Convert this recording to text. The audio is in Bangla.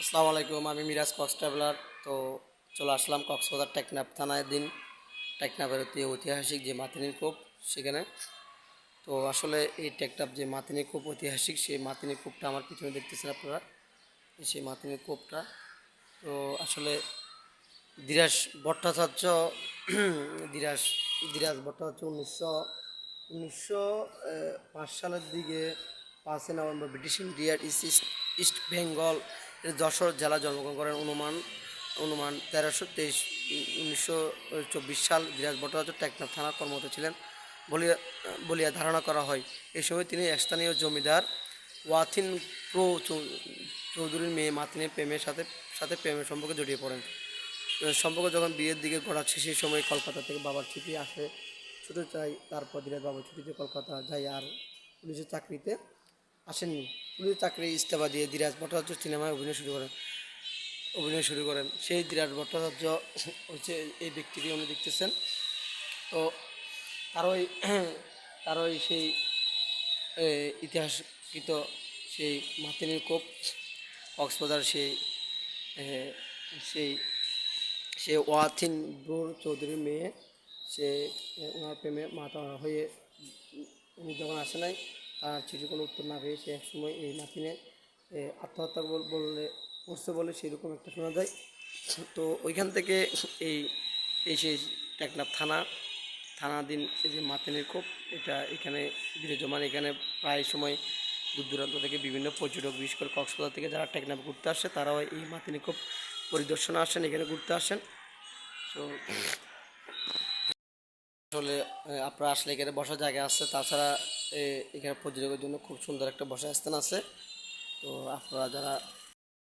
আসসালামু আলাইকুম আমি মিরাজ কক্স ট্রাভেলার। তো চলে আসলাম কক্সবাজার টেকনাফ থানায় দিন। টেকনাফের অতি ঐতিহাসিক যে মাতিনির কূপ সেখানে। তো আসলে এই টেকনাফ যে মাতিনির কূপ ঐতিহাসিক, সেই মাতিনির কূপটা আমার পিছনে দেখতেছেন আপনারা। সেই মাতিনির কূপটা, তো আসলে দিরাজ ভট্টাচার্য, দিরাজ দিরাজ ভট্টাচার্য উনিশশো উনিশশো পাঁচ সালের দিকে পাঁচই নভেম্বর ব্রিটিশ ইন্ডিয়ার ইস্ট ইস্ট বেঙ্গল যশোর জেলা জন্মগ্রহণ করেন অনুমান অনুমান তেরোশো তেইশ, উনিশশো চব্বিশ সাল দিরাজ ভট্টাচার্য টেকনাফ থানার কর্মরত ছিলেন বলিয়া বলিয়া ধারণা করা হয়। এই সময় তিনি স্থানীয় জমিদার ওয়াথিন প্রো চৌধুরীর মেয়ে মাতিনের প্রেমের সাথে সাথে প্রেমের সম্পর্কে জড়িয়ে পড়েন। সম্পর্ক যখন বিয়ের দিকে গড়াচ্ছে সেই সময় কলকাতা থেকে বাবার চিঠি আসে, ছুটে চাই, তারপর দিনের বাবার ছুটিতে কলকাতা যাই। আর পুলিশের চাকরিতে আসেননি পুলিশ চাকরি ইস্তফা দিয়ে ধীরাজ ভট্টাচার্য সিনেমায় অভিনয় শুরু করেন। অভিনয় শুরু করেন। সেই ধীরাজ ভট্টাচার্য হচ্ছে এই ব্যক্তিকে উনি দেখতেছেন। তো তারই তারই সেই ইতিহাসকৃত সেই মাতিনির কোপ, কক্সবাজার সেই সেই, সে ওয়াথিন ব্রোর চৌধুরীর মেয়ে, সে ওনার প্রেমে মাতা হয়ে উনি যখন আসে নাই তার চিঠি কোনো উত্তর না পেয়ে সে একসময় এই নাতিনে আত্মহত্যা বল- বললে, করছে বলে সেরকম একটা শোনা যায়। তো ওইখান থেকে এই এই সেই টেকনাফ থানা, থানাধীন এই যে মাতিনের কোপ এটা এখানে বিরাজমান। এখানে প্রায় সময় দূর দূরান্ত থেকে বিভিন্ন পর্যটক, বিশেষ করে কক্সবাজার থেকে যারা টেকনাফ ঘুরতে আসে তারাও এই মাতিনি কোপ পরিদর্শনে আসেন এখানে ঘুরতে আসেন তো আসলে আপনারা আসলে এখানে বসার জায়গা আছে। তাছাড়া এখানে পর্যটকের জন্য খুব সুন্দর একটা বসার স্থান আছে। তো আপনারা যারা